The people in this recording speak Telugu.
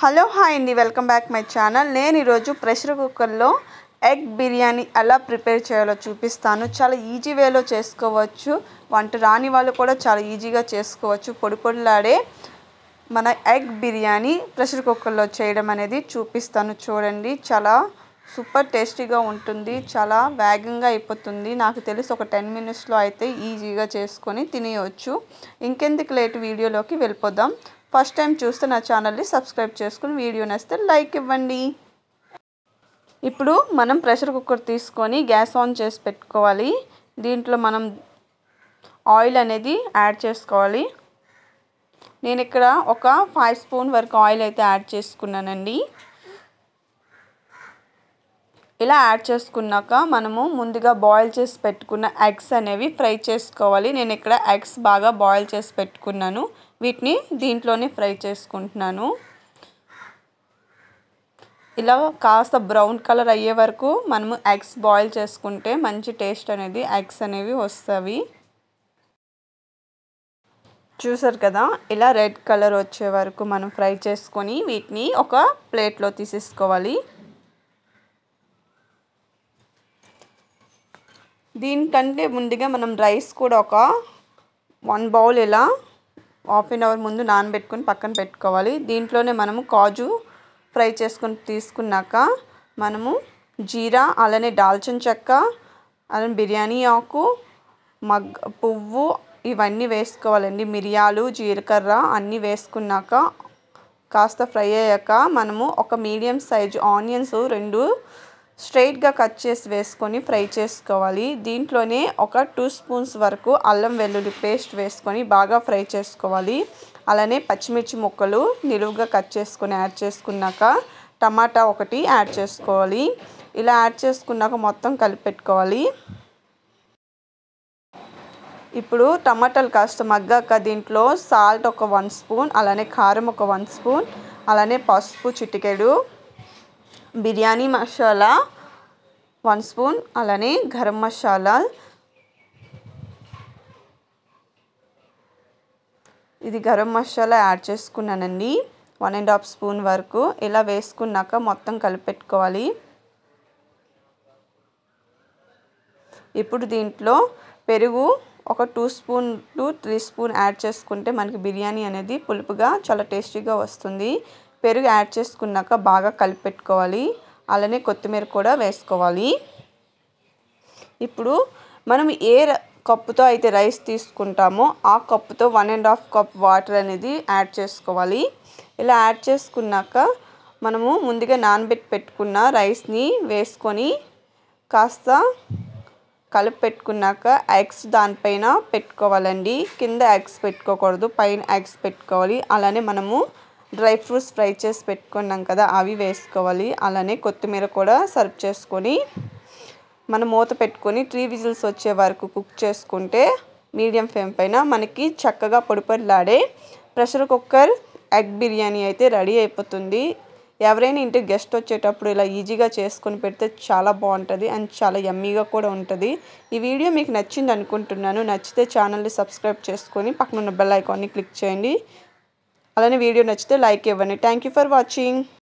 హలో హాయ్ అండి వెల్కమ్ బ్యాక్ మై ఛానల్. నేను ఈరోజు ప్రెషర్ కుక్కర్లో ఎగ్ బిర్యానీ ఎలా ప్రిపేర్ చేయాలో చూపిస్తాను. చాలా ఈజీ వేలో చేసుకోవచ్చు. వంట రాని వాళ్ళు కూడా చాలా ఈజీగా చేసుకోవచ్చు. పొడి పొడిలాడే మన ఎగ్ బిర్యానీ ప్రెషర్ కుక్కర్లో చేయడం అనేది చూపిస్తాను. చూడండి చాలా సూపర్ టేస్టీగా ఉంటుంది చాలా వేగంగా అయిపోతుంది. నాకు తెలిసి ఒక టెన్ మినిట్స్లో అయితే ఈజీగా చేసుకొని తినేయవచ్చు ఇంకెందుకు లేట్ వీడియోలోకి వెళ్ళిపోదాం. ఫస్ట్ టైం చూస్తే నా ఛానల్ని సబ్స్క్రైబ్ చేసుకుని వీడియో నేస్తే లైక్ ఇవ్వండి. ఇప్పుడు మనం ప్రెషర్ కుక్కర్ తీసుకొని గ్యాస్ ఆన్ చేసి పెట్టుకోవాలి. దీంట్లో మనం ఆయిల్ అనేది యాడ్ చేసుకోవాలి. నేను ఇక్కడ ఒక ఫైవ్ స్పూన్ వరకు ఆయిల్ అయితే యాడ్ చేసుకున్నానండి. ఇలా యాడ్ చేసుకున్నాక మనము ముందుగా బాయిల్ చేసి పెట్టుకున్న ఎగ్స్ అనేవి ఫ్రై చేసుకోవాలి. నేను ఇక్కడ ఎగ్స్ బాగా బాయిల్ చేసి పెట్టుకున్నాను. వీటిని దీంట్లోనే ఫ్రై చేసుకుంటున్నాను. ఇలా కాస్త బ్రౌన్ కలర్ అయ్యే వరకు మనము ఎగ్స్ బాయిల్ చేసుకుంటే మంచి టేస్ట్ అనేది ఎగ్స్ అనేవి వస్తాయి. చూసారు కదా? ఇలా రెడ్ కలర్ వచ్చే వరకు మనం ఫ్రై చేసుకొని వీటిని ఒక ప్లేట్లో తీసేసుకోవాలి. దీనికంటే ముందుగా మనం రైస్ కూడా ఒక వన్ బౌల్ ఇలా హాఫ్ అన్ అవర్ ముందు నానబెట్టుకొని పక్కన పెట్టుకోవాలి. దీంట్లోనే మనము కాజు ఫ్రై చేసుకొని తీసుకున్నాక మనము జీరా అలానే దాల్చిన చెక్క అలానే బిర్యానీ ఆకు మగ్ పువ్వు ఇవన్నీ వేసుకోవాలండి. మిరియాలు జీలకర్ర అన్నీ వేసుకున్నాక కాస్త ఫ్రై అయ్యాక మనము ఒక మీడియం సైజు ఆనియన్స్ రెండు స్ట్రైట్గా కట్ చేసి వేసుకొని ఫ్రై చేసుకోవాలి. దీంట్లోనే ఒక టూ స్పూన్స్ వరకు అల్లం వెల్లుల్లి పేస్ట్ వేసుకొని బాగా ఫ్రై చేసుకోవాలి. అలానే పచ్చిమిర్చి ముక్కలు నిలువుగా కట్ చేసుకొని యాడ్ చేసుకున్నాక టమాటా ఒకటి యాడ్ చేసుకోవాలి. ఇలా యాడ్ చేసుకున్నాక మొత్తం కలిపి పెట్టుకోవాలి ఇప్పుడు టమాటాలు కాస్త మగ్గాక దీంట్లో సాల్ట్ ఒక వన్ స్పూన్ అలానే కారం ఒక వన్ స్పూన్ అలానే పసుపు చిటికెడు బిర్యానీ మసాలా వన్ స్పూన్ అలానే గరం మసాలా. ఇది గరం మసాలా యాడ్ చేసుకున్నానండి. వన్ అండ్ హాఫ్ స్పూన్ వరకు. ఇలా వేసుకున్నాక మొత్తం కలిపెట్టుకోవాలి. ఇప్పుడు దీంట్లో పెరుగు ఒక two spoon to three spoon add చేసుకుంటే మనకి బిర్యానీ అనేది పులుపుగా చాలా టేస్టీగా వస్తుంది. పెరుగు యాడ్ చేసుకున్నాక బాగా కలిపెట్టుకోవాలి. అలానే కొత్తిమీర కూడా వేసుకోవాలి. ఇప్పుడు మనం ఏ కప్పుతో అయితే రైస్ తీసుకుంటామో ఆ కప్పుతో one and half cup water అనేది యాడ్ చేసుకోవాలి. ఇలా యాడ్ చేసుకున్నాక మనము ముందుగా నానబెట్టి పెట్టుకున్న రైస్ని వేసుకొని కాస్త కలిపి పెట్టుకున్నాక ఎగ్స్ దానిపైన పెట్టుకోవాలండి. కింద ఎగ్స్ పెట్టుకోకూడదు పైన ఎగ్స్ పెట్టుకోవాలి. అలానే మనము డ్రై ఫ్రూట్స్ ఫ్రై చేసి పెట్టుకున్నాం కదా అవి వేసుకోవాలి. అలానే కొత్తిమీర కూడా సర్వ్ చేసుకొని మనం మూత పెట్టుకొని త్రీ విజిల్స్ వచ్చే వరకు కుక్ చేసుకుంటే మీడియం ఫ్లేమ్ పైన మనకి చక్కగా పొడిపడిలాడే ప్రెషర్ కుక్కర్ ఎగ్ బిర్యానీ అయితే రెడీ అయిపోతుంది. ఎవరైనా ఇంటికి గెస్ట్ వచ్చేటప్పుడు ఇలా ఈజీగా చేసుకొని పెడితే చాలా బాగుంటుంది అండ్ చాలా యమ్మీగా కూడా ఉంటుంది. ఈ వీడియో మీకు నచ్చింది అనుకుంటున్నాను. నచ్చితే ఛానల్ని సబ్స్క్రైబ్ చేసుకొని పక్కన ఉన్న బెల్ ఐకాన్ని క్లిక్ చేయండి. అలానే వీడియో నచ్చితే లైక్ ఇవ్వండి. Thank you for watching